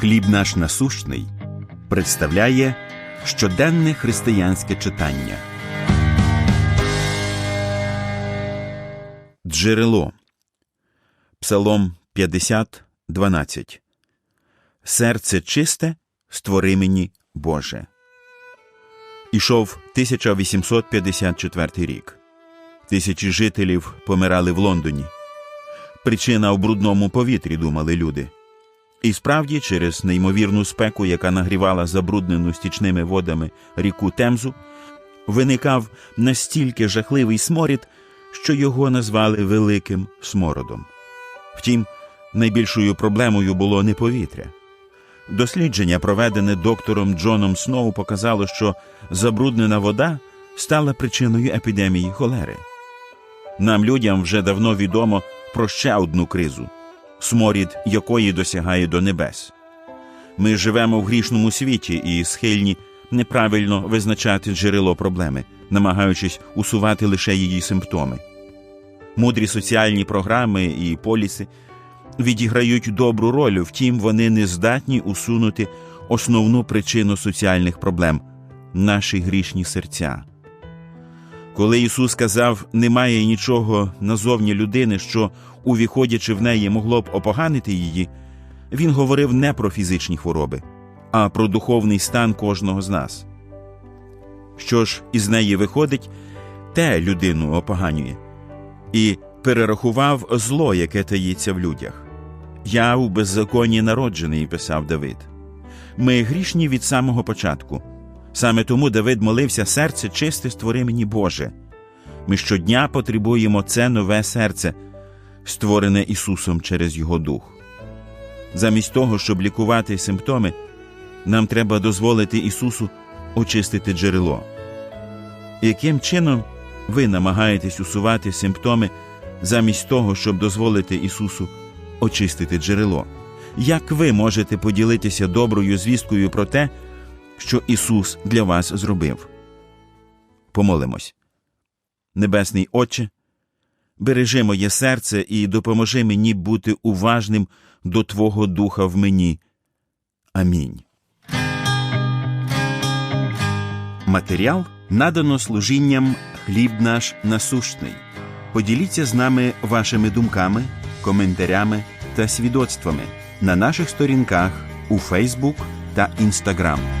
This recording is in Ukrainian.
Хліб наш насущний представляє щоденне християнське читання. Джерело Псалом 50, 12 Серце чисте створи мені Боже. Ішов 1854 рік. Тисячі жителів помирали в Лондоні. Причина в брудному повітрі, думали люди. І справді, через неймовірну спеку, яка нагрівала забруднену стічними водами ріку Темзу, виникав настільки жахливий сморід, що його назвали великим смородом. Втім, найбільшою проблемою було не повітря. Дослідження, проведене доктором Джоном Сноу, показало, що забруднена вода стала причиною епідемії холери. Нам, людям, вже давно відомо про ще одну кризу, сморід якої досягає до небес. Ми живемо в грішному світі і схильні неправильно визначати джерело проблеми, намагаючись усувати лише її симптоми. Мудрі соціальні програми і поліси відіграють добру роль, втім, вони не здатні усунути основну причину соціальних проблем наші грішні серця. Коли Ісус сказав, немає нічого назовні людини, що, увіходячи в неї, могло б опоганити її, Він говорив не про фізичні хвороби, а про духовний стан кожного з нас. Що ж із неї виходить, те людину опоганює, і перерахував зло, яке таїться в людях. Я у беззаконні народжений, писав Давид. Ми грішні від самого початку. Саме тому Давид молився серце чисте створи мені Боже. Ми щодня потребуємо це нове серце, створене Ісусом через Його Дух. Замість того, щоб лікувати симптоми, нам треба дозволити Ісусу очистити джерело. Яким чином ви намагаєтесь усувати симптоми замість того, щоб дозволити Ісусу очистити джерело? Як ви можете поділитися доброю звісткою про те, що Ісус для вас зробив? Помолимось. Небесний Отче, бережи моє серце і допоможи мені бути уважним до Твого Духа в мені. Амінь. Матеріал надано служінням хліб наш насущний. Поділіться з нами вашими думками, коментарями та свідоцтвами на наших сторінках у Фейсбук та Інстаграм.